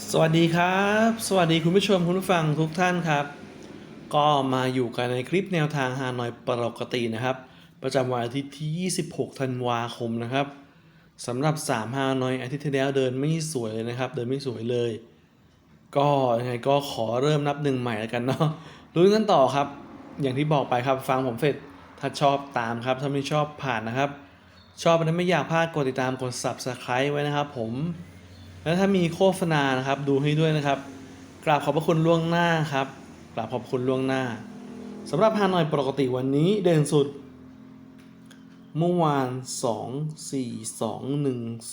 สวัสดีครับ สวัสดีคุณผู้ชมคุณผู้ฟังทุกท่านครับ ก็มาอยู่กันในคลิปแนวทางฮานอยปกตินะครับ ประจำวันอาทิตย์ที่ 26 ธันวาคมนะครับสำหรับ 3 ฮานอยอาทิตย์ที่แล้วเดินไม่สวยเลยนะครับ เดินไม่สวยเลย ก็ยังไงก็ขอเริ่มนับหนึ่งใหม่แล้วกันเนาะลุ้กันต่อครับ อย่างที่บอกไปครับฟังผมเสร็จถ้าชอบตามครับถ้าไม่ชอบผ่านนะครับ ชอบและไม่อยากพลาดกดติดตามกด subscribe ไว้นะครับผม แล้วถ้ามีโฆษณานะครับดูให้ด้วยนะครับ กราบขอบพระคุณล่วงหน้าครับ กราบขอบคุณล่วงหน้าสำหรับฮานอยปกติวันนี้เด่นสุด เมื่อวาน 2 4 2 1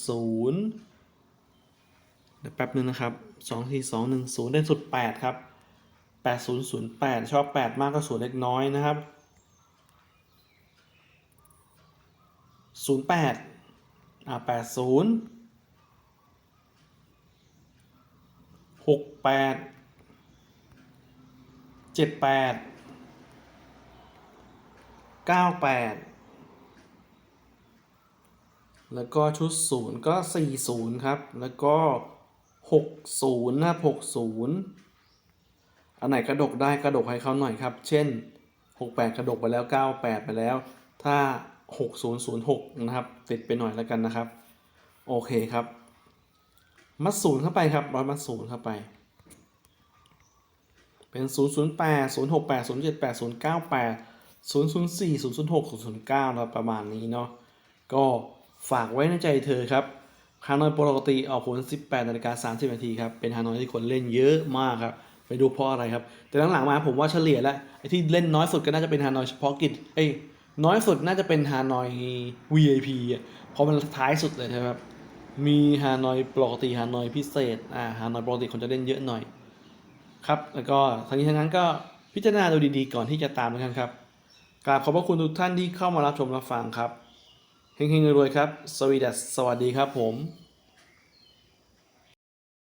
0เดี๋ยวแป๊บนึงนะครับ 2 4 2 1 0 เด่นสุด 8 ครับ 8008 ชอบ 8 มากก็ส่วนเล็กน้อยนะครับ 08อ่า80 หกแปดเจ็ดแปดเก้าแปดแล้วก็ชุดศูนย์ก็สี่ศูนย์ครับ แล้วก็หกศูนย์นะหกศูนย์อันไหนกระดกได้กระดกให้เขาหน่อยครับ เช่นหกแปดกระดกไปแล้วเก้าแปดไปแล้ว ถ้าหกศูนย์ศูนย์หกนะครับ ติดไปหน่อยแล้วกันนะครับ โอเคครับ มัดศูนย์เข้าไปครับร้อยมัดศูนย์เข้าไป เป็น 0 0 8 0 6 8 0 7 8 0 9 8 0 0 4 0 0 6 0 0 9นะครับประมาณนี้เนาะก็ฝากไว้ในใจเธอครับฮานอยปกติออกผล 18นาฬิกา30นาทีครับ เป็นฮานอยที่คนเล่นเยอะมากครับ ไปดูเพราะอะไรครับ แต่หลังๆมาผมว่าเฉลี่ยแล้วไอ้ที่เล่นน้อยสุดก็น่าจะเป็นฮานอยเฉพาะกิจเอ้น้อยสุดน่าจะเป็นฮานอย VIP อะเพราะมันท้ายสุดเลยใช่ไหมครับ มีฮานอยปกติฮานอยพิเศษอ่าฮานอยปกติคนจะเล่นเยอะหน่อยครับแล้วก็ทั้งนี้ทั้งนั้นก็พิจารณาดูดีๆก่อนที่จะตามกันครับกราบขอบพระคุณทุกท่านที่เข้ามารับชมรับฟังครับเฮงๆรวยๆครับ สวีดัสสวัสดีครับผม